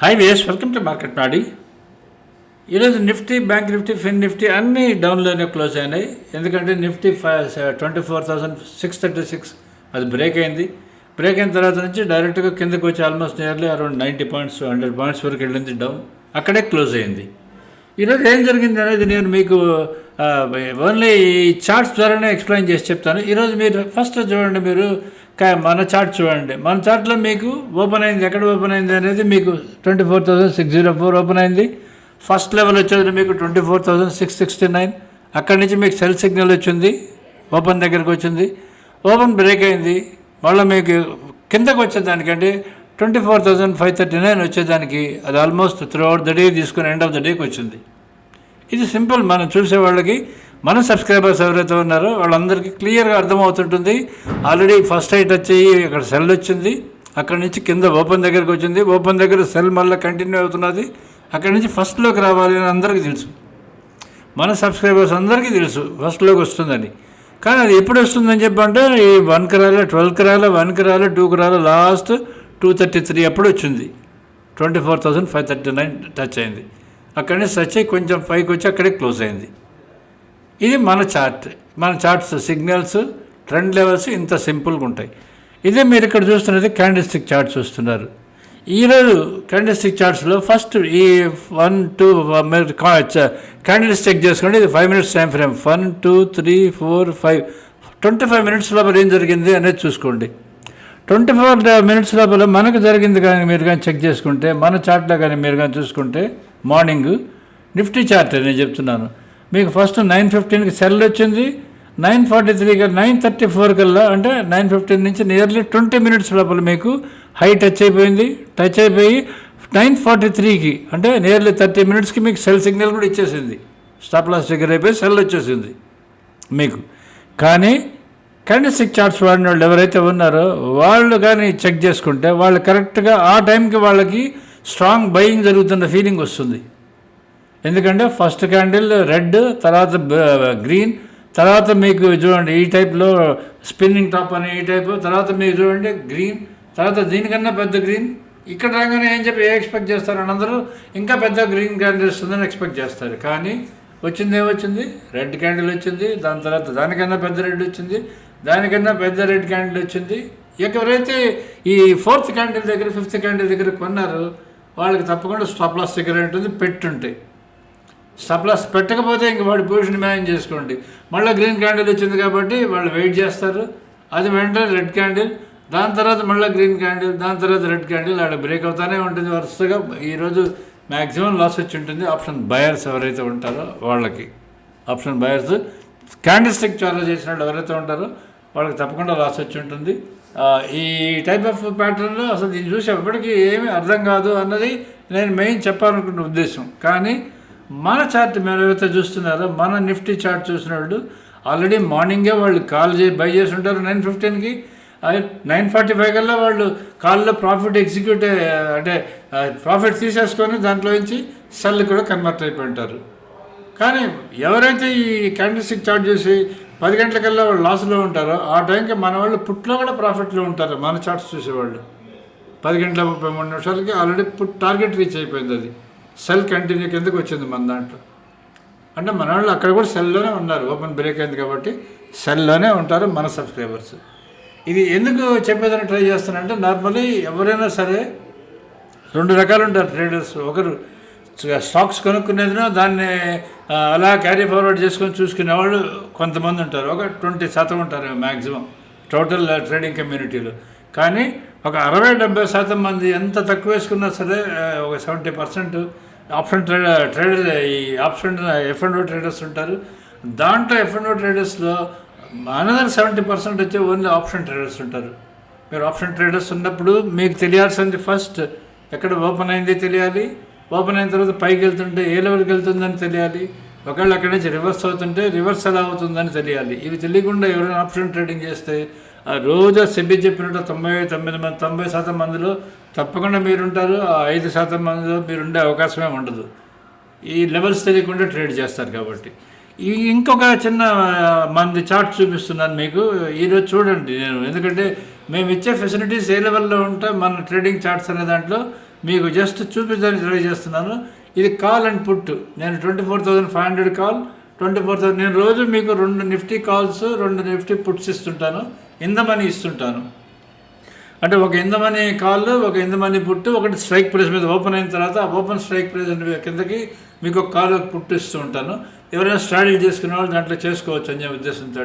High వేస్ welcome to market నాడి ఈరోజు Nifty bank Nifty fin Nifty అన్నీ డౌన్లోనే క్లోజ్ అయినాయి. ఎందుకంటే Nifty five twenty four thousand six thirty six అది బ్రేక్ అయింది. బ్రేక్ అయిన తర్వాత నుంచి డైరెక్ట్గా కిందకు వచ్చి almost nearly around ninety points hundred points వరకు వెళ్ళింది డౌన్. అక్కడే క్లోజ్ అయింది. ఈరోజు ఏం జరిగింది అనేది నేను మీకు ఓన్లీ ఈ చార్ట్స్ ద్వారానే ఎక్స్ప్లెయిన్ చేసి చెప్తాను. ఈరోజు మీరు ఫస్ట్ చూడండి మీరు. మన చార్ట్ చూడండి. మన చార్ట్లో మీకు ఓపెన్ అయింది. ఎక్కడ ఓపెన్ అయింది అనేది మీకు twenty four thousand six zero four open అయింది. ఫస్ట్ లెవెల్ వచ్చేది మీకు twenty four thousand six sixty nine అక్కడి నుంచి మీకు సెల్ సిగ్నల్ వచ్చింది. ఓపెన్ దగ్గరకు వచ్చింది. ఓపెన్ బ్రేక్ అయింది. మళ్ళీ మీకు కిందకు వచ్చేదానికంటే twenty four thousand five thirty nine వచ్చేదానికి అది almost throughout the day తీసుకుని ఎండ్ ఆఫ్ ద డేకి వచ్చింది. ఇది సింపుల్. మనం చూసే వాళ్ళకి మన సబ్స్క్రైబర్స్ ఎవరైతే ఉన్నారో వాళ్ళందరికీ క్లియర్గా అర్థమవుతుంటుంది. ఆల్రెడీ ఫస్ట్ హైట్ వచ్చి ఇక్కడ సెల్ వచ్చింది. అక్కడి నుంచి కింద ఓపెన్ దగ్గరికి వచ్చింది. ఓపెన్ దగ్గర సెల్ మళ్ళీ కంటిన్యూ అవుతున్నది. అక్కడి నుంచి ఫస్ట్లోకి రావాలి అని అందరికీ తెలుసు. మన సబ్స్క్రైబర్స్ అందరికీ తెలుసు ఫస్ట్లోకి వస్తుందని. కానీ అది ఎప్పుడు వస్తుందని చెప్పంటే ఈ వన్కి రాలే ట్వెల్వ్కి రాలే వన్కి రాలే టూకి రాలే లాస్ట్ టూ థర్టీ త్రీ అప్పుడు వచ్చింది. Twenty four thousand five thirty nine touch అయింది. అక్కడి నుంచి కొంచెం పైకి వచ్చి అక్కడే క్లోజ్ అయింది. ఇది మన చార్ట్. మన చార్ట్స్ సిగ్నల్స్ ట్రెండ్ లెవెల్స్ ఇంత సింపుల్గా ఉంటాయి. ఇదే మీరు ఇక్కడ చూస్తున్నది క్యాండిస్టిక్ చార్ట్ చూస్తున్నారు. ఈరోజు క్యాండిస్టిక్ చార్ట్స్లో ఫస్ట్ ఈ వన్ టూ మీరు క్యాండిల్స్ చెక్ చేసుకోండి. ఇది five minutes time frame. One two three four five. Twenty five minutes లోపల ఏం జరిగింది అనేది చూసుకోండి. ట్వంటీ ఫోర్ మినిట్స్ లోపల మనకు జరిగింది కానీ మీరు కానీ చెక్ చేసుకుంటే మన చార్ట్లో కానీ మీరు కానీ చూసుకుంటే మార్నింగ్ నిఫ్టీ చార్ట్ నేను చెప్తున్నాను. మీకు ఫస్ట్ నైన్ ఫిఫ్టీన్కి సెల్ వచ్చింది. Nine forty three nine thirty four కల్లా అంటే నైన్ ఫిఫ్టీన్ నుంచి నియర్లీ ట్వంటీ మినిట్స్ లోపల మీకు హై టచ్ అయిపోయింది. టచ్ అయిపోయి నైన్ ఫార్టీ త్రీకి అంటే నియర్లీ థర్టీ మినిట్స్కి మీకు సెల్ సిగ్నల్ కూడా ఇచ్చేసింది. స్టాప్ లాస్ దగ్గర అయిపోయి సెల్ వచ్చేసింది మీకు. కానీ కండిస్టిక్ చార్ట్స్ వాడిన వాళ్ళు ఎవరైతే ఉన్నారో వాళ్ళు కానీ చెక్ చేసుకుంటే వాళ్ళు కరెక్ట్గా ఆ టైంకి వాళ్ళకి స్ట్రాంగ్ బయింగ్ జరుగుతున్న ఫీలింగ్ వస్తుంది. ఎందుకంటే ఫస్ట్ క్యాండిల్ రెడ్ తర్వాత గ్రీన్ తర్వాత మీకు చూడండి ఈ టైప్లో స్పిన్నింగ్ టాప్ అని ఈ టైప్ తర్వాత మీకు చూడండి గ్రీన్ తర్వాత దీనికన్నా పెద్ద గ్రీన్ ఇక్కడ రాగానే ఏం చెప్పి ఏ ఎక్స్పెక్ట్ చేస్తారని అందరూ ఇంకా పెద్ద గ్రీన్ క్యాండిల్ వస్తుందని ఎక్స్పెక్ట్ చేస్తారు. కానీ వచ్చింది ఏమొచ్చింది రెడ్ క్యాండిల్ వచ్చింది దాని తర్వాత దానికన్నా పెద్ద రెడ్ వచ్చింది దానికన్నా పెద్ద రెడ్ క్యాండిల్ వచ్చింది. ఎవరైతే ఈ ఫోర్త్ క్యాండిల్ దగ్గర ఫిఫ్త్ క్యాండిల్ దగ్గర కొన్నారో వాళ్ళకి తప్పకుండా స్టాప్ లాస్ దగ్గర ఉంటుంది పెట్టుంటాయి స్టాప్ లాస్ పెట్టకపోతే ఇంక వాడి పొజిషన్ మేనేజ్ చేసుకోండి. మళ్ళీ గ్రీన్ క్యాండిల్ వచ్చింది కాబట్టి వాళ్ళు వెయిట్ చేస్తారు. అది వెంటనే రెడ్ క్యాండిల్ దాని తర్వాత మళ్ళీ గ్రీన్ క్యాండిల్ దాని తర్వాత రెడ్ క్యాండిల్ ఆడ బ్రేక్ అవుతానే ఉంటుంది వరుసగా. ఈరోజు మ్యాక్సిమం లాస్ వచ్చి ఉంటుంది. ఆప్షన్ బయర్స్ ఎవరైతే ఉంటారో వాళ్ళకి. ఆప్షన్ బయర్స్ క్యాండిస్టిక్ చాలా చేసిన వాళ్ళు ఎవరైతే ఉంటారో వాళ్ళకి తప్పకుండా లాస్ వచ్చి ఉంటుంది. ఈ టైప్ ఆఫ్ ప్యాటర్న్లో అసలు దీన్ని చూసి ఎప్పటికీ ఏమీ అర్థం కాదు అన్నది నేను మెయిన్ చెప్పాలనుకున్న ఉద్దేశం. కానీ మన చార్ట్ మీరు ఏవైతే చూస్తున్నారో మన నిఫ్టీ చార్ట్ చూసిన వాళ్ళు ఆల్రెడీ మార్నింగే వాళ్ళు కాల్ చేసి బై చేసి ఉంటారు నైన్ ఫిఫ్టీన్కి నైన్ ఫార్టీ ఫైవ్ కల్లా వాళ్ళు కాల్లో ప్రాఫిట్ ఎగ్జిక్యూట్ అంటే ప్రాఫిట్ తీసేసుకొని దాంట్లో నుంచి సెల్ కూడా కన్వర్ట్ అయిపోయి ఉంటారు. కానీ ఎవరైతే ఈ క్యాండిల్స్టిక్ చార్ట్ చూసి పది గంటలకల్లా వాళ్ళు లాస్లో ఉంటారు. ఆ టైంకి మన వాళ్ళు పుట్లో కూడా ప్రాఫిట్లో ఉంటారు. మన చార్ట్స్ చూసేవాళ్ళు. పది గంటల ముప్పై మూడు నిమిషాలకి ఆల్రెడీ పుట్ టార్గెట్ రీచ్ అయిపోయింది అది. సెల్ కంటిన్యూ కిందకు వచ్చింది మన దాంట్లో. అంటే మన వాళ్ళు అక్కడ కూడా సెల్లోనే ఉన్నారు. ఓపెన్ బ్రేక్ అయింది కాబట్టి సెల్లోనే ఉంటారు మన సబ్స్క్రైబర్స్. ఇది ఎందుకు చెప్పేదని ట్రై చేస్తానంటే నార్మలీ ఎవరైనా సరే రెండు రకాలు ఉంటారు ట్రేడర్స్. ఒకరు స్టాక్స్ కొనుక్కునేదినో దాన్ని అలా క్యారీ ఫార్వర్డ్ చేసుకొని చూసుకునే వాళ్ళు కొంతమంది ఉంటారు. ఒక ట్వంటీ శాతం ఉంటారు మ్యాక్సిమం టోటల్ ట్రేడింగ్ కమ్యూనిటీలో కానీ ఒక అరవై డెబ్బై శాతం మంది ఎంత తక్కువ వేసుకున్నా సరే ఒక seventy percent option trader trader ఈ ఆప్షన్ ఎఫ్ అండ్ ట్రేడర్స్ ఉంటారు. దాంట్లో ఎఫ్ అండ్ ట్రేడర్స్లో అనదర్ సెవెంటీ పర్సెంట్ వచ్చి ఓన్లీ ఆప్షన్ ట్రేడర్స్ ఉంటారు. మీరు ఆప్షన్ ట్రేడర్స్ ఉన్నప్పుడు మీకు తెలియాల్సింది ఫస్ట్ ఎక్కడ ఓపెన్ అయింది తెలియాలి? ఓపెన్ అయిన తర్వాత పైకి వెళ్తుంటే ఏ లెవెల్కి వెళ్తుందని తెలియాలి? ఒకవేళ అక్కడి నుంచి రివర్స్ అవుతుంటే రివర్స్ ఎలా అవుతుందని తెలియాలి. ఇవి తెలియకుండా ఎవరైనా ఆప్షన్ ట్రేడింగ్ చేస్తే ఆ రోజు సెబీ చెప్పినట్టు తొంభై తొమ్మిది మంది తొంభై శాతం మందిలో తప్పకుండా మీరుంటారు. ఆ ఐదు శాతం మందిలో మీరు ఉండే అవకాశమే ఉండదు. ఈ లెవెల్స్ తెలియకుండా ట్రేడ్ చేస్తారు కాబట్టి. ఈ ఇంకొక చిన్న మంది చార్ట్ చూపిస్తున్నాను మీకు. ఈరోజు చూడండి నేను. ఎందుకంటే మేము ఇచ్చే ఫెసిలిటీస్ ఏ లెవెల్లో ఉంటే మన ట్రేడింగ్ చార్ట్స్ అనే దాంట్లో మీకు జస్ట్ చూపించడానికి ట్రై చేస్తున్నాను. ఇది కాల్ అండ్ పుట్ నేను twenty four thousand five hundred call twenty four thousand నేను రోజు మీకు రెండు నిఫ్టీ కాల్స్ రెండు నిఫ్టీ పుట్స్ ఇస్తుంటాను. ఇందమని ఇస్తుంటాను. అంటే ఒక ఇందమని కాల్ ఒక ఇందమని పుట్టు ఒకటి స్ట్రైక్ ప్రైస్ మీద ఓపెన్ అయిన తర్వాత ఆ ఓపెన్ స్ట్రైక్ ప్రైస్ కిందకి మీకు ఒక కాల్ పుట్టు ఇస్తూ ఉంటాను ఎవరైనా స్ట్రాటజీ చేసుకునే వాళ్ళు దాంట్లో చేసుకోవచ్చు అనే ఉద్దేశంతో.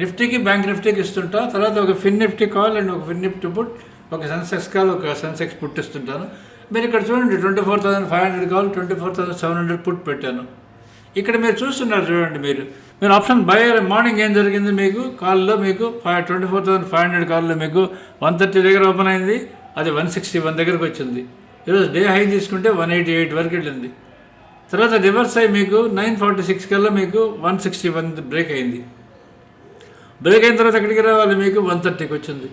నిఫ్టీకి బ్యాంక్ నిఫ్టీకి ఇస్తుంటా తర్వాత ఒక ఫిన్ నిఫ్టీ కాల్ అండ్ ఒక ఫిన్ నిఫ్టీ పుట్ ఒక సెన్సెక్స్ కాల్ ఒక సెన్సెక్స్ పుట్టిస్తుంటాను మీరు ఇక్కడ చూడండి twenty four thousand five hundred call twenty four thousand seven hundred put పెట్టాను. ఇక్కడ మీరు చూస్తున్నారు చూడండి మీరు. మీరు ఆప్షన్ బై మార్నింగ్ ఏం జరిగింది మీకు? కాల్లో మీకు five twenty four thousand five hundred కాల్లో మీకు వన్ థర్టీ దగ్గర ఓపెన్ అయింది. అది వన్ సిక్స్టీ వన్ దగ్గరకు వచ్చింది. ఈరోజు డే హై తీసుకుంటే వన్ ఎయిటీ ఎయిట్ వరకు వెళ్ళింది. తర్వాత రివర్స్ అయ్యి మీకు నైన్ ఫార్టీ సిక్స్ కల్లా మీకు వన్ సిక్స్టీ వన్ బ్రేక్ అయింది. బ్రేక్ అయిన తర్వాత ఎక్కడికి రావాలి మీకు? వన్ థర్టీకి వచ్చింది.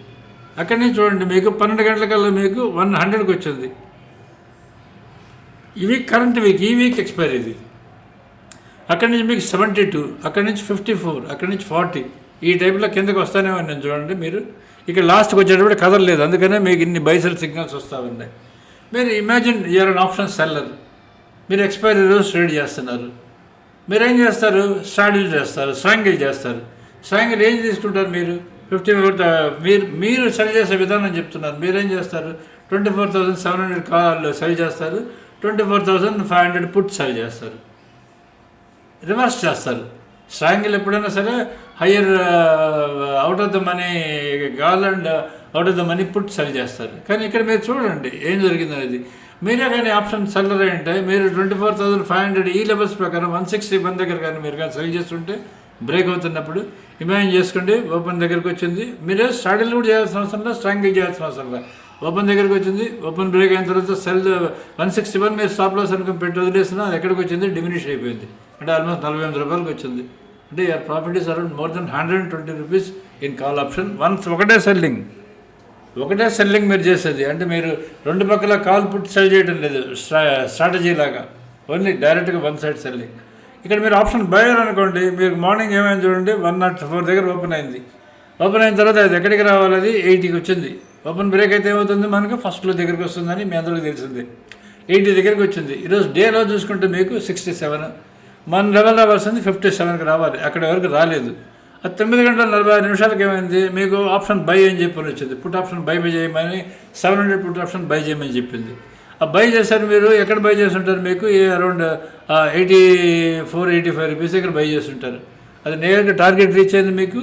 అక్కడి నుంచి చూడండి మీకు పన్నెండు గంటలకల్లా మీకు వన్ హండ్రెడ్కి వచ్చింది. ఈ వీక్ కరెంట్ వీక్ ఈ వీక్ ఎక్స్పైర్ ఇది. అక్కడి నుంచి మీకు సెవెంటీ టూ అక్కడి నుంచి ఫిఫ్టీ ఫోర్ అక్కడి నుంచి ఫార్టీ ఈ టైప్లో కిందకి వస్తానే నేను చూడండి మీరు. ఇక్కడ లాస్ట్కి వచ్చేటప్పుడు కదలలేదు. అందుకనే మీకు ఇన్ని బైసల్ సిగ్నల్స్ వస్తూ ఉన్నాయి. మీరు imagine you're an option seller మీరు ఎక్స్పైరీ రోజు ట్రేడ్ చేస్తున్నారు. మీరు ఏం చేస్తారు? స్టాడిల్ చేస్తారు స్ట్రాంగిల్ చేస్తారు. స్ట్రాంగిల్ ఏం తీసుకుంటారు మీరు? ఫిఫ్టీ ఫోర్ మీరు మీరు సెల్ చేసే విధానం చెప్తున్నారు. మీరేం చేస్తారు? Twenty four thousand seven hundred call sell చేస్తారు. Twenty four thousand five hundred put sell చేస్తారు. రివర్స్ చేస్తారు. స్ట్రాంగిల్ ఎప్పుడైనా సరే higher out of the money call and out of the money put sell చేస్తారు. కానీ ఇక్కడ మీరు చూడండి ఏం జరిగింది అనేది. మీరే కానీ ఆప్షన్ సెల్లర్ అంటే మీరు twenty four thousand five hundred ఈ లెవెల్స్ ప్రకారం వన్ సిక్స్టీ వన్ దగ్గర కానీ మీరు కానీ సెల్ చేస్తుంటే బ్రేక్ అవుతున్నప్పుడు ఇమాజిన్ చేసుకోండి ఓపెన్ దగ్గరికి వచ్చింది. మీరే స్ట్రాడిల్ కూడా చేయాల్సిన అవసరం లేదు స్ట్రాంగిల్ చేయాల్సిన అవసరం లేదు. ఓపెన్ దగ్గరికి వచ్చింది. ఓపెన్ బ్రేక్ అయిన తర్వాత సెల్ వన్ సిక్స్టీ వన్ మీరు స్టాప్ లాస్ అనుకుని పెట్టి వదిలేసినా అది ఎక్కడికి వచ్చింది? డిమినిష్ అయిపోయింది. అంటే ఆల్మోస్ట్ నలభై ఎనిమిది రూపాయలకి వచ్చింది. అంటే your profit is around more than hundred and twenty rupees in call option once ఒకటే సెల్లింగ్ ఒకటే సెల్లింగ్ మీరు చేసేది. అంటే మీరు రెండు పక్కల కాల్ పుట్ సెల్ చేయడం లేదు. స్ట్రాటజీ లాగా. ఓన్లీ డైరెక్ట్గా వన్ సైడ్ సెల్లింగ్ ఇక్కడ మీరు ఆప్షన్ బయర్ అనుకోండి మీరు మార్నింగ్ ఏమైంది చూడండి వన్ నాట్ ఫోర్ దగ్గర ఓపెన్ అయింది. ఓపెన్ అయిన తర్వాత అది ఎక్కడికి రావాలి? అది ఎయిటీకి వచ్చింది. ఓపెన్ బ్రేక్ అయితే ఏమవుతుంది? మనకు ఫస్ట్లో దగ్గరికి వస్తుందని మీ అందరికీ తెలిసింది. ఎయిటీ దగ్గరికి వచ్చింది. ఈరోజు డేలో చూసుకుంటే మీకు సిక్స్టీ సెవెన్ మన లెవెల్ రావాల్సింది ఫిఫ్టీ సెవెన్కి రావాలి. అక్కడ వరకు రాలేదు. ఆ తొమ్మిది గంటల నలభై ఐదు నిమిషాలకి ఏమైంది? మీకు ఆప్షన్ బై అని చెప్పని వచ్చింది. పుట్ ఆప్షన్ బై బై చేయమని seven hundred put option buy చేయమని చెప్పింది. ఆ బై చేశారు మీరు. ఎక్కడ బై చేసి ఉంటారు మీకు around eighty four eighty five rupees ఇక్కడ బై చేస్తుంటారు? అది నేరుగా టార్గెట్ రీచ్ అయింది మీకు?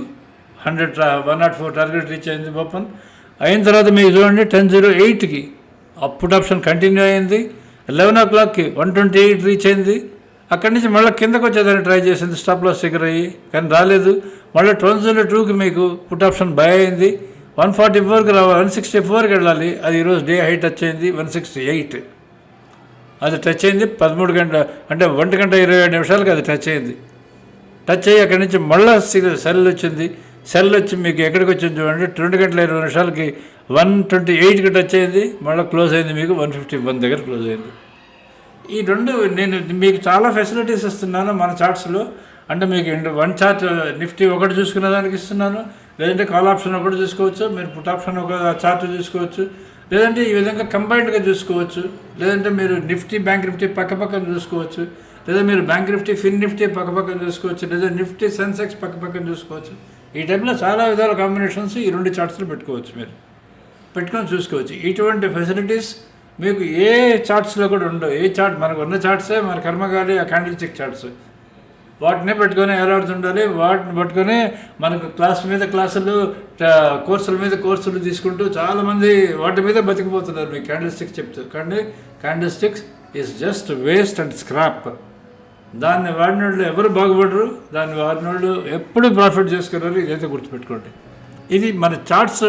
Hundred one naught four target reach అయింది ఓపెన్. అయిన తర్వాత మీకు చూడండి టెన్ జీరో ఎయిట్కి అప్పుడు ఆప్షన్ కంటిన్యూ అయింది. లెవెన్ ఓ క్లాక్కి వన్ ట్వంటీ ఎయిట్ రీచ్ అయింది. అక్కడి నుంచి మళ్ళీ కిందకు వచ్చేదాన్ని ట్రై చేసింది స్టాప్ లాస్ దగ్గర అయ్యి. కానీ రాలేదు. మళ్ళీ ట్వెల్వ్ జీరో టూకి మీకు పుట్ ఆప్షన్ బై అయింది. వన్ ఫార్టీ ఫోర్కి రావాలి వన్ సిక్స్టీ ఫోర్కి వెళ్ళాలి. అది ఈరోజు డే హై టచ్ అయింది వన్ సిక్స్టీ ఎయిట్. అది టచ్ అయింది పదమూడు గంట అంటే ఒంటి గంట ఇరవై ఏడు నిమిషాలకి అది టచ్ అయింది. టచ్ అయ్యి అక్కడి నుంచి మళ్ళీ సెల్ వచ్చింది. సెల్ వచ్చి మీకు ఎక్కడికి వచ్చింది చూడండి. రెండు గంటల ఇరవై నిమిషాలకి వన్ ట్వంటీ ఎయిట్ గంట వచ్చేది. మళ్ళీ క్లోజ్ అయింది మీకు వన్ ఫిఫ్టీ వన్ దగ్గర క్లోజ్ అయింది. ఈ రెండు నేను మీకు చాలా ఫెసిలిటీస్ ఇస్తున్నాను మన చార్ట్స్లో అంటే మీకు వన్ చార్ట్ నిఫ్టీ ఒకటి చూసుకునే దానికి ఇస్తున్నాను. లేదంటే కాల్ ఆప్షన్ ఒకటి చూసుకోవచ్చు. మీరు పుట్ ఆప్షన్ ఒక చార్ట్ చూసుకోవచ్చు. లేదంటే ఈ విధంగా కంబైన్డ్గా చూసుకోవచ్చు. లేదంటే మీరు నిఫ్టీ బ్యాంక్ నిఫ్టీ పక్క పక్కన చూసుకోవచ్చు. లేదా మీరు బ్యాంక్ నిఫ్టీ ఫిన్ నిఫ్టీ పక్క పక్కన చూసుకోవచ్చు. లేదా నిఫ్టీ సెన్సెక్స్ పక్క పక్కన చూసుకోవచ్చు. ఈ టైంలో చాలా విధాల కాంబినేషన్స్ ఈ రెండు చార్ట్స్లో పెట్టుకోవచ్చు మీరు. పెట్టుకొని చూసుకోవచ్చు. ఇటువంటి ఫెసిలిటీస్ మీకు ఏ చార్ట్స్లో కూడా ఉండవు. ఏ చార్ట్ మనకు ఉన్న చార్ట్సే మన కర్మగాలి ఆ క్యాండిల్ స్టిక్ చార్ట్స్. వాటినే పెట్టుకొని ఏలాడుతుండాలి వాటిని పట్టుకొని మనకు క్లాస్ మీద క్లాసులు కోర్సుల మీద కోర్సులు తీసుకుంటూ చాలామంది వాటి మీద బతికిపోతున్నారు. మీకు క్యాండిల్ స్టిక్స్ చెప్తారు కానీ candlesticks is just waste and scrap దాన్ని వాడిన వాళ్ళు ఎవరు బాగుపడరు దాన్ని వాడిన వాళ్ళు ఎప్పుడు ప్రాఫిట్ చేసుకున్నారు ఇదైతే గుర్తుపెట్టుకోండి. ఇది మన చార్ట్స్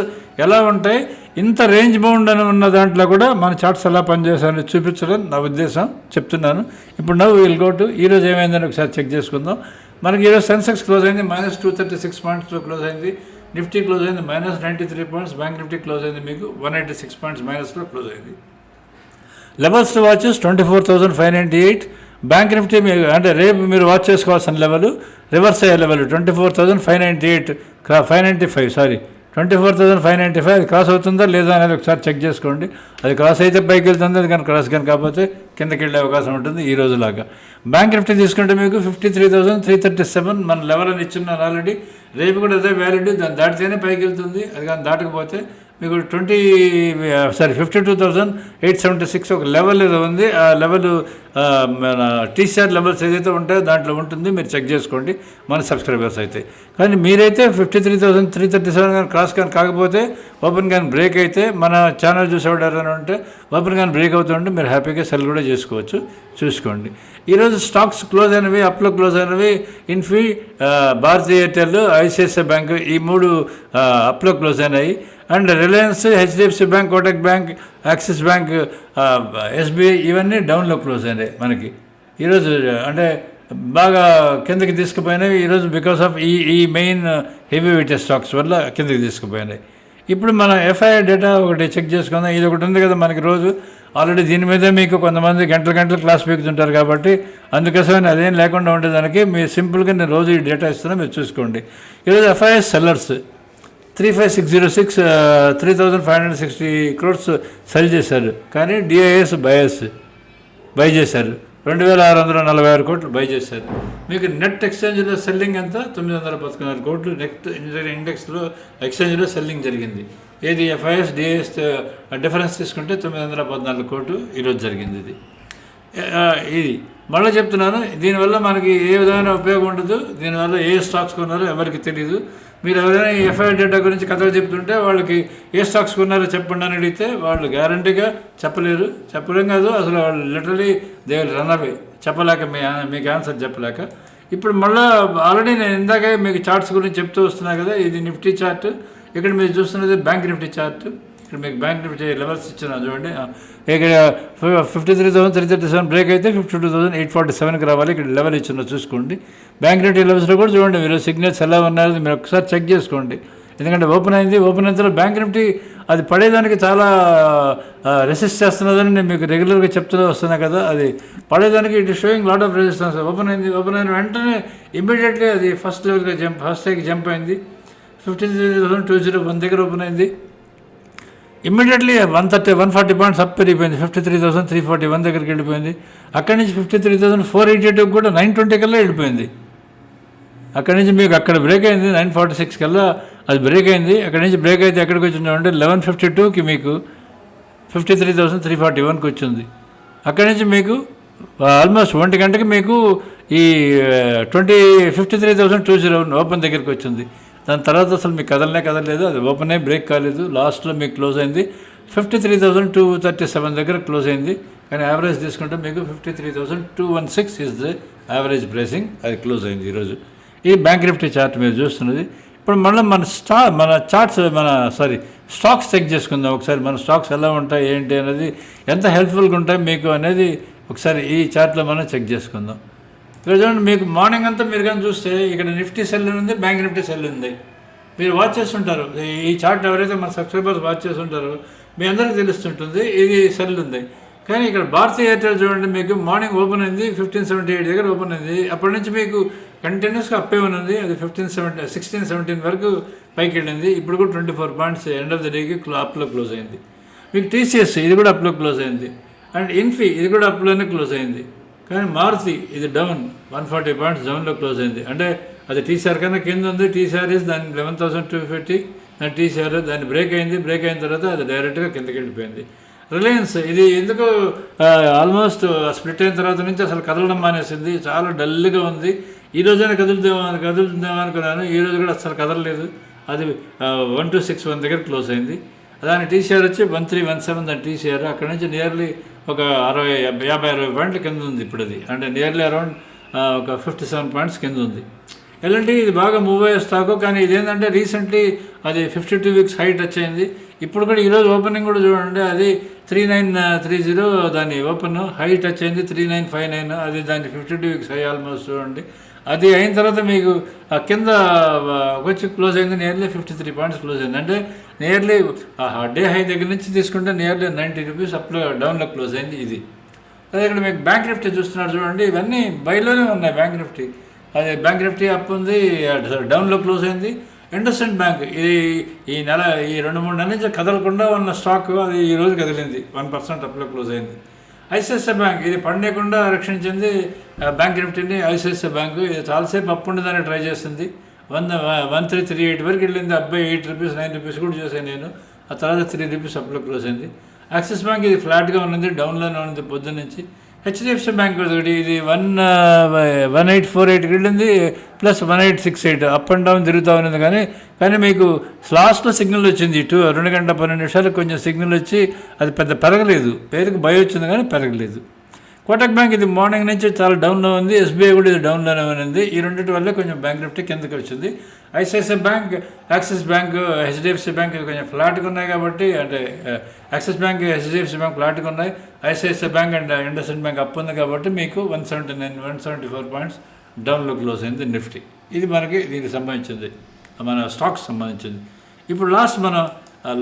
ఎలా ఉంటాయి ఇంత రేంజ్ బౌండ్ అని ఉన్న దాంట్లో కూడా మన చార్ట్స్ ఎలా పనిచేస్తాయని చూపించడం నా ఉద్దేశం చెప్తున్నాను. ఇప్పుడు నవ్వు విల్ గో టు ఈరోజు ఏమైందని ఒకసారి చెక్ చేసుకుందాం. మనకి ఈరోజు సెన్సెక్స్ క్లోజ్ అయింది మైనస్ టూ థర్టీ సిక్స్ పాయింట్స్లో క్లోజ్ అయింది. నిఫ్టీ క్లోజ్ అయింది minus ninety three points bank Nifty close అయింది మీకు వన్ ఎయిటీ సిక్స్ పాయింట్స్ మైనస్లో క్లోజ్ అయింది. Levels watches twenty four thousand five ninety eight bank Nifty మీరు అంటే రేపు మీరు వాచ్ చేసుకోవాల్సిన లెవెల్ రివర్స్ అయ్యే level twenty four thousand five ninety eight five ninety five sorry twenty four thousand five ninety five అది cross అవుతుందా లేదా అనేది ఒకసారి చెక్ చేసుకోండి. అది క్రాస్ అయితే పైకి వెళ్తుంది అది కానీ క్రాస్ కానీ కాకపోతే కిందకి వెళ్ళే అవకాశం ఉంటుంది ఈ రోజులాగా. బ్యాంక్ నిఫ్టీ తీసుకుంటే మీకు fifty three thousand three thirty seven మన లెవెల్ అని ఇచ్చున్నారు ఆల్రెడీ రేపు కూడా అదే వ్యాలిడ్ దాన్ని దాటితేనే పైకి వెళ్తుంది అది కానీ దాటకపోతే మీకు twenty sorry fifty two thousand eight seventy six ఒక లెవెల్ ఏదో ఉంది. ఆ లెవెల్ మన టీసీఆర్ లెవెల్స్ ఏదైతే ఉంటాయో దాంట్లో ఉంటుంది. మీరు చెక్ చేసుకోండి. మన సబ్స్క్రైబర్స్ అయితే. కానీ మీరైతే fifty three thousand three thirty seven కానీ క్రాస్ కానీ కాకపోతే ఓపెన్ కానీ బ్రేక్ అయితే మన ఛానల్ చూసేవాడు ఎవరైనా ఉంటే ఓపెన్ కానీ బ్రేక్ అవుతుంటే మీరు హ్యాపీగా సెల్ కూడా చేసుకోవచ్చు. చూసుకోండి. ఈరోజు స్టాక్స్ క్లోజ్ అయినవి అప్లో క్లోజ్ అయినవి. ఇన్ఫీ భారతీయ ఎయిర్టెల్ ఐసిఐసిఐ బ్యాంక్ ఈ మూడు అప్లో క్లోజ్ అయినాయి. And Reliance HDFC bank Kotak bank Axis bank SBI ఇవన్నీ డౌన్లో క్లోజ్ అయినాయి మనకి. ఈరోజు అంటే బాగా కిందకి తీసుకుపోయినవి ఈరోజు బికాస్ ఆఫ్ ఈ ఈ మెయిన్ హెవీ వెయిట్ స్టాక్స్ వల్ల కిందకి తీసుకుపోయినాయి. ఇప్పుడు మన ఎఫ్ఐఆర్ డేటా ఒకటి చెక్ చేసుకుందాం. ఇది ఒకటి ఉంది కదా మనకి రోజు. ఆల్రెడీ దీని మీదే మీకు కొంతమంది గంటల గంటలు క్లాస్ పీకుతుంటారు కాబట్టి అందుకోసమే అదేం లేకుండా ఉండేదానికి మీరు సింపుల్గా నేను రోజు ఈ డేటా ఇస్తున్నా మీరు చూసుకోండి. ఈరోజు FIs sellers three five six zero six three thousand five hundred sixty crores sell చేశారు. కానీ డిఐఎస్ బయస్ బై చేశారు. రెండు వేల ఆరు వందల నలభై ఆరు కోట్లు బై చేశారు. మీకు నెట్ ఎక్స్చేంజ్లో సెల్లింగ్ ఎంత? తొమ్మిది వందల పదకొండు కోట్లు. నెట్ ఇండెక్స్లో ఎక్స్చేంజ్లో సెల్లింగ్ జరిగింది. ఏది? ఎఫ్ఐఎస్ డిఐఎస్ డిఫరెన్స్ తీసుకుంటే తొమ్మిది వందల పద్నాలుగు కోట్లు ఈరోజు జరిగింది ఇది. ఇది. మళ్ళీ చెప్తున్నాను దీనివల్ల మనకి ఏ విధమైన ఉపయోగం ఉండదు. దీనివల్ల ఏ స్టాక్స్ కొన్నారో ఎవరికి తెలియదు మీరు ఎవరైనా ఎఫ్ఐఆర్ డేటా గురించి కథలు చెప్తుంటే వాళ్ళకి ఏ స్టాక్స్ కొన్నారో చెప్పండి అని అడిగితే వాళ్ళు గ్యారంటీగా చెప్పలేరు. చెప్పలేం కాదు. అసలు వాళ్ళు లిటరలీ దే రన్ అవే చెప్పలేక మీ మీకు ఆన్సర్ చెప్పలేక. ఇప్పుడు మళ్ళీ ఆల్రెడీ నేను ఇందాకే మీకు చార్ట్స్ గురించి చెప్తూ వస్తున్నా కదా ఇది నిఫ్టీ చార్ట్ ఇక్కడ మీరు చూస్తున్నది బ్యాంక్ నిఫ్టీ చార్ట్ ఇక్కడ మీకు బ్యాంక్ నిఫ్టీ లెవెల్స్ ఇచ్చిన. చూడండి. ఇక్కడ fifty three thousand three thirty seven break అయితే fifty two thousand eight forty సెవెన్కి రావాలి. ఇక్కడ లెవెల్ ఇచ్చిన చూసుకోండి. బ్యాంక్ నిఫ్టీ లెవెల్స్లో కూడా చూడండి. మీరు సిగ్నల్స్ ఎలా ఉన్నారో మీరు ఒకసారి చెక్ చేసుకోండి. ఎందుకంటే ఓపెన్ అయింది. ఓపెన్ అయిన తర్వాత బ్యాంక్ నిఫ్టీ అది పడేదానికి చాలా రెసిస్ట్ చేస్తున్నదని నేను మీకు రెగ్యులర్గా చెప్తూ వస్తున్నా కదా. అది పడేదానికి it showing lot of resistance open అయింది. ఓపెన్ అయిన వెంటనే ఇమీడియట్లీ అది ఫస్ట్ లెవెల్గా జంప్ ఫస్ట్ టైకి జంప్ అయింది. Fifteen three thousand two zero one దగ్గర ఓపెన్ అయింది. Immediately one thirty one forty points up పెరిగిపోయింది. Fifty three thousand three forty one దగ్గరికి వెళ్ళిపోయింది. అక్కడి నుంచి fifty three thousand four eighty two కూడా నైన్ ట్వంటీ కల్లా వెళ్ళిపోయింది. అక్కడి నుంచి మీకు అక్కడ బ్రేక్ అయింది నైన్ ఫార్టీ సిక్స్ కల్లా అది బ్రేక్ అయింది. అక్కడి నుంచి బ్రేక్ అయితే ఎక్కడికి వచ్చిందంటే లెవెన్ ఫిఫ్టీ టూకి మీకు fifty three thousand three forty వన్కి వచ్చింది. అక్కడి నుంచి మీకు ఆల్మోస్ట్ ఒంటి గంటకి మీకు ఈ twenty fifty three thousand two zero open దగ్గరికి వచ్చింది. దాని తర్వాత అసలు మీకు కదలనే కదలలేదు అది ఓపెనే బ్రేక్ కాలేదు. లాస్ట్లో మీకు క్లోజ్ అయింది. Fifty three thousand two thirty seven దగ్గర క్లోజ్ అయింది. కానీ యావరేజ్ తీసుకుంటే మీకు fifty three thousand two one six is the average pricing అది క్లోజ్ అయింది ఈరోజు. ఈ బ్యాంక్ నిఫ్టీ చార్ట్ మీరు చూస్తున్నది. ఇప్పుడు మళ్ళీ మన స్టా మన చార్ట్స్ మన సారీ స్టాక్స్ చెక్ చేసుకుందాం. ఒకసారి మన స్టాక్స్ ఎలా ఉంటాయి ఏంటి అనేది ఎంత హెల్ప్ఫుల్గా ఉంటాయి మీకు అనేది ఒకసారి ఈ చార్ట్లో మనం చెక్ చేసుకుందాం. చూడండి మీకు మార్నింగ్ అంతా మీరు కానీ చూస్తే ఇక్కడ నిఫ్టీ సెల్ ఉంది బ్యాంక్ నిఫ్టీ సెల్ ఉంది. మీరు వాచ్ చేస్తుంటారు. ఈ- చార్ట్ ఎవరైతే మన సబ్స్క్రైబర్స్ వాచ్ చేస్తుంటారో మీ అందరికీ తెలుస్తుంటుంది ఇది సెల్ ఉంది. కానీ ఇక్కడ భారతీయ ఎయిర్టెల్ చూడండి మీకు మార్నింగ్ ఓపెన్ అయింది ఫిఫ్టీన్ సెవెంటీ ఎయిట్ దగ్గర ఓపెన్ అయింది. అప్పటి నుంచి మీకు కంటిన్యూస్గా అప్పే ఉన్నది అది ఫిఫ్టీన్ సెవెంటీ సిక్స్టీన్ సెవెంటీన్ వరకు పైకి వెళ్ళింది. ఇప్పుడు కూడా twenty four points end of the డేకి అప్లో క్లోజ్ అయింది. మీకు టీసీఎస్ ఇది కూడా అప్లో క్లోజ్ అయింది. అండ్ ఇన్ఫీ ఇది కూడా అప్లోనే క్లోజ్ అయింది. కానీ మారుతి ఇది డౌన్. వన్ ఫార్టీ పాయింట్స్ డౌన్లో క్లోజ్ అయింది. అంటే అది టీసీఆర్ కన్నా కింద ఉంది. టీసీఆర్ ఇస్ దాని లెవెన్ థౌసండ్ టూ ఫిఫ్టీ దాని టీసీఆర్ దాన్ని బ్రేక్ అయింది. బ్రేక్ అయిన తర్వాత అది డైరెక్ట్గా కిందకి వెళ్ళిపోయింది. రిలయన్స్ ఇది ఎందుకు ఆల్మోస్ట్ స్ప్లిట్ అయిన తర్వాత నుంచి అసలు కదలడం మానేసింది. చాలా డల్గా ఉంది. ఈ రోజైనా కదులుదామని కదులుతుందామని అనుకున్నాను. ఈ రోజు కూడా అసలు కదలలేదు. అది వన్ టూ సిక్స్ వన్ దగ్గర క్లోజ్ అయింది. దాని టీసీఆర్ వచ్చి వన్ త్రీ వన్ సెవెన్ దాని టీసీఆర్ అక్కడ నుంచి నియర్లీ ఒక అరవై యాభై అరవై పాయింట్ల కింద ఉంది ఇప్పుడు అది అంటే నియర్లీ అరౌండ్ ఒక ఫిఫ్టీ సెవెన్ పాయింట్స్ కింద ఉంది. ఎలాంటి ఇది బాగా మూవ్ అయ్యే స్టాకు కానీ ఇదేంటంటే రీసెంట్లీ అది ఫిఫ్టీ టూ వీక్స్ హైట్ వచ్చింది ఇప్పుడు కూడా ఈరోజు ఓపెనింగ్ కూడా చూడండి అది త్రీ నైన్ త్రీ జీరో దాని ఓపెన్ హైట్ వచ్చింది త్రీ నైన్ ఫైవ్ నైన్ అది దాని fifty two weeks high almost చూడండి. అది అయిన తర్వాత మీకు కింద వచ్చి క్లోజ్ అయింది nearly fifty three points close అయింది. అంటే నియర్లీ డే హై దగ్గర నుంచి తీసుకుంటే నియర్లీ నైంటీ రూపీస్ అప్లో డౌన్లో క్లోజ్ అయింది ఇది. అదే ఇక్కడ మీకు బ్యాంక్ నిఫ్టీ చూస్తున్నారు చూడండి ఇవన్నీ బైలోనే ఉన్నాయి బ్యాంక్ నిఫ్టీ అదే బ్యాంక్ నిఫ్టీ అప్ ఉంది డౌన్లో క్లోజ్ అయింది. ఇండస్ఇండ్ బ్యాంక్ ఇది ఈ నెల ఈ రెండు మూడు నెలల నుంచి కదలకుండా ఉన్న స్టాక్ అది ఈ రోజు కదిలింది. వన్ పర్సెంట్ అప్లో క్లోజ్ అయింది. ICICI bank. ఇది పండేయకుండా రక్షించింది బ్యాంక్ నిఫ్టీని ఐసిఐసిఐ బ్యాంకు. ఇది చాలాసేపు అప్ ఉండదని ట్రై చేసింది one one three three eight వరకు వెళ్ళింది. అబ్బాయి ఎయిట్ రూపీస్ నైన్ రూపీస్ కూడా చేశాను నేను. ఆ తర్వాత త్రీ రూపీస్ అప్లో క్లోజ్ అయింది. యాక్సిస్ బ్యాంక్ ఇది ఫ్లాట్గా ఉన్నది డౌన్లోనే ఉన్నది పొద్దున్న నుంచి హెచ్డిఎఫ్సి బ్యాంక్ ఒకటి ఇది వన్ వన్ ఎయిట్ ఫోర్ ఎయిట్కి వెళ్ళింది plus one eight six eight up and down తిరుగుతూ ఉన్నది కానీ కానీ మీకు లాస్ట్లో సిగ్నల్ వచ్చింది ఇటు. రెండు గంటల పన్నెండు నిమిషాలకు కొంచెం సిగ్నల్ వచ్చి అది పెద్ద పెరగలేదు. పేరుకి భయం వచ్చింది కానీ పెరగలేదు. కోటక్ బ్యాంక్ ఇది మార్నింగ్ నుంచి చాలా డౌన్లో ఉంది. ఎస్బీఐ కూడా ఇది డౌన్లోనే ఉంది ఈ రెండింటి వల్ల కొంచెం బ్యాంక్ నిఫ్టీ కిందకి వచ్చింది. ICICI bank Axis bank HDFC bank కొంచెం ఫ్లాట్గా ఉన్నాయి కాబట్టి అంటే యాక్సిస్ బ్యాంక్ హెచ్డిఎఫ్సి బ్యాంక్ ఫ్లాట్గా ఉన్నాయి. ICICI bank and IndusInd bank up ఉంది కాబట్టి మీకు one seventy nine one seventy four points డౌన్లో క్లోజ్ అయింది నిఫ్టీ ఇది మనకి దీనికి సంబంధించింది. మన స్టాక్స్ సంబంధించింది. ఇప్పుడు లాస్ట్ మనం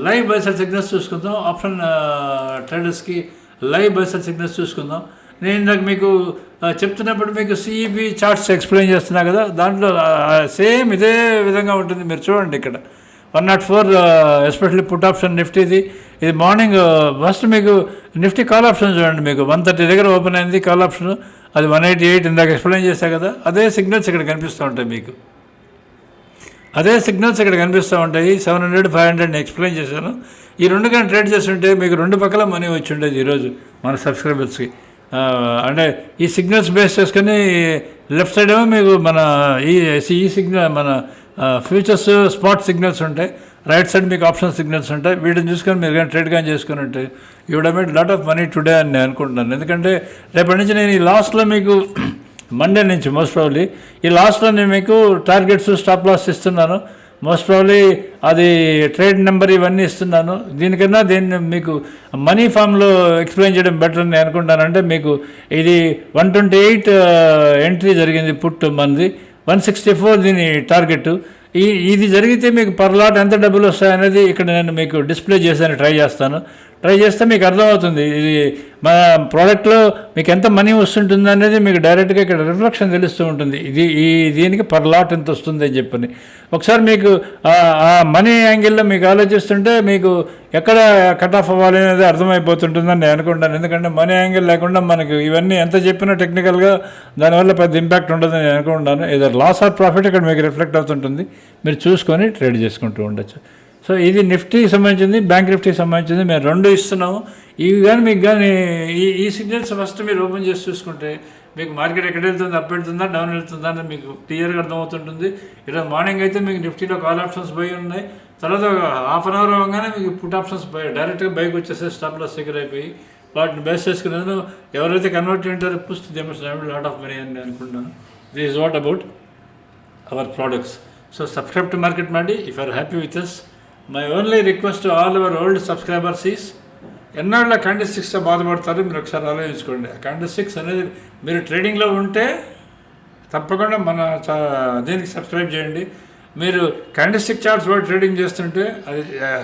లైవ్ బైసల్ సిగ్నల్స్ చూసుకుందాం. ఆప్షన్ ట్రేడర్స్కి లైవ్ బైసల్ సిగ్నల్స్ చూసుకుందాం. నేను ఇందాక మీకు చెప్తున్నప్పుడు మీకు సిఈపి చార్ట్స్ ఎక్స్ప్లెయిన్ చేస్తున్నా కదా దాంట్లో సేమ్ ఇదే విధంగా ఉంటుంది. మీరు చూడండి ఇక్కడ. One nought four especially put option నిఫ్టీది ఇది. మార్నింగ్ ఫస్ట్ మీకు నిఫ్టీ కాల్ ఆప్షన్ చూడండి మీకు. వన్ థర్టీ దగ్గర ఓపెన్ అయింది కాల్ ఆప్షన్ అది వన్ ఎయిటీ ఎయిట్ ఇందాక ఎక్స్ప్లెయిన్ చేశా కదా అదే సిగ్నల్స్ ఇక్కడ కనిపిస్తూ ఉంటాయి మీకు. అదే సిగ్నల్స్ ఇక్కడ కనిపిస్తూ ఉంటాయి. Seven hundred five hundred explain చేశాను. ఈ రెండు కానీ ట్రేడ్ చేస్తుంటే మీకు రెండు పక్కల మనీ వచ్చి ఉండేది ఈరోజు మన సబ్స్క్రైబర్స్కి అంటే ఈ సిగ్నల్స్ బేస్ చేసుకొని లెఫ్ట్ సైడ్ ఏమో మీకు మన ఈ ఈ సిగ్నల్ మన ఫ్యూచర్స్ స్పాట్ సిగ్నల్స్ ఉంటాయి. రైట్ సైడ్ మీకు ఆప్షన్ సిగ్నల్స్ ఉంటాయి. వీటిని చూసుకొని మీరు కానీ ట్రేడ్ కానీ చేసుకుని ఉంటే you made lot of money today అని నేను అనుకుంటున్నాను. ఎందుకంటే రేపటి నుంచి నేను ఈ లాస్ట్లో మీకు మండే నుంచి మోస్ట్ ప్రాబ్లీ ఈ లాస్ట్లో నేను మీకు టార్గెట్స్ స్టాప్ లాస్ ఇస్తున్నాను. మోస్ట్ ప్రాబ్లీ అది ట్రేడ్ నెంబర్ ఇవన్నీ ఇస్తున్నాను. దీనికన్నా దీన్ని మీకు మనీ ఫామ్లో ఎక్స్ప్లెయిన్ చేయడం బెటర్ అని నేను అనుకుంటాను అంటే మీకు ఇది వన్ ట్వంటీ ఎయిట్ ఎంట్రీ జరిగింది పుట్ మనది వన్ సిక్స్టీ ఫోర్ దీని టార్గెట్ ఈ ఇది జరిగితే మీకు పర్ లాట్ ఎంత డబ్బులు వస్తాయనేది ఇక్కడ నేను మీకు డిస్ప్లే చేసాను ట్రై చేస్తాను. ట్రై చేస్తే మీకు అర్థమవుతుంది. ఇది మన ప్రోడక్ట్లో మీకు ఎంత మనీ వస్తుంటుంది అనేది మీకు డైరెక్ట్గా ఇక్కడ రిఫ్లెక్షన్ తెలుస్తూ ఉంటుంది. ఇది ఈ దీనికి పర్ లాట్ ఎంత వస్తుంది అని చెప్పని. ఒకసారి మీకు ఆ- మనీ యాంగిల్లో మీకు ఆలోచిస్తుంటే మీకు ఎక్కడ కట్ ఆఫ్ అవ్వాలి అనేది అర్థమైపోతుంటుందని నేను అనుకుంటాను. ఎందుకంటే మనీ యాంగిల్ లేకుండా మనకు ఇవన్నీ ఎంత చెప్పినా టెక్నికల్గా దానివల్ల పెద్ద ఇంపాక్ట్ ఉండదని నేను అనుకుంటాను. ఏదో లాస్ ఆర్ ప్రాఫిట్ ఇక్కడ మీకు రిఫ్లెక్ట్ అవుతుంటుంది. మీరు చూసుకొని ట్రేడ్ చేసుకుంటూ ఉండొచ్చు. సో ఇది నిఫ్టీకి సంబంధించింది బ్యాంక్ నిఫ్టీకి సంబంధించింది మేము రెండు ఇస్తున్నాము. ఇవి కానీ మీకు కానీ ఈ ఈ సిగ్నల్స్ ఫస్ట్ మీరు ఓపెన్ చేసి చూసుకుంటే మీకు మార్కెట్ ఎక్కడ వెళ్తుంది అప్ వెళ్తుందా డౌన్ వెళ్తుందా అని మీకు క్లియర్గా అర్థమవుతుంటుంది. ఈరోజు మార్నింగ్ అయితే మీకు నిఫ్టీలో కాల్ ఆప్షన్స్ బై ఉన్నాయి. తర్వాత హాఫ్ అన్ అవర్ అవ్వగానే మీకు పుట్ ఆప్షన్స్ బై డైరెక్ట్గా బైక్ వచ్చేస్తే స్టాప్లో సిగర్ అయిపోయి వాటిని బేస్ చేసుకున్నాను ఎవరైతే కన్వర్ట్ ఉంటారో పుస్త్ లాట్ ఆఫ్ మనీ అని అనుకుంటున్నాను. This is what about our products so subscribe to Market Mandi if are happy with us my only request all our old subscribers is subscribers is ఎన్నాళ్ళ సిక్స్తో బాధపడతారు మీరు ఒకసారి ఆలోచించుకోండి. ఆ సిక్స్ అనేది మీరు ట్రేడింగ్లో ఉంటే తప్పకుండా మన దీనికి సబ్స్క్రైబ్ చేయండి. మీరు క్యాండిస్టిక్ చార్ట్స్ కూడా ట్రేడింగ్ చేస్తుంటే అది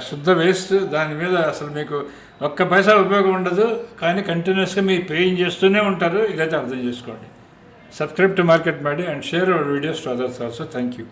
శుద్ధ వేస్ట్ దాని మీద అసలు మీకు ఒక్క పైసా ఉపయోగం ఉండదు. కానీ కంటిన్యూస్గా మీరు పేయింగ్ చేస్తూనే ఉంటారు. ఇదైతే అర్థం చేసుకోండి. Subscribe to Market Mandi and share our videos to others also thank you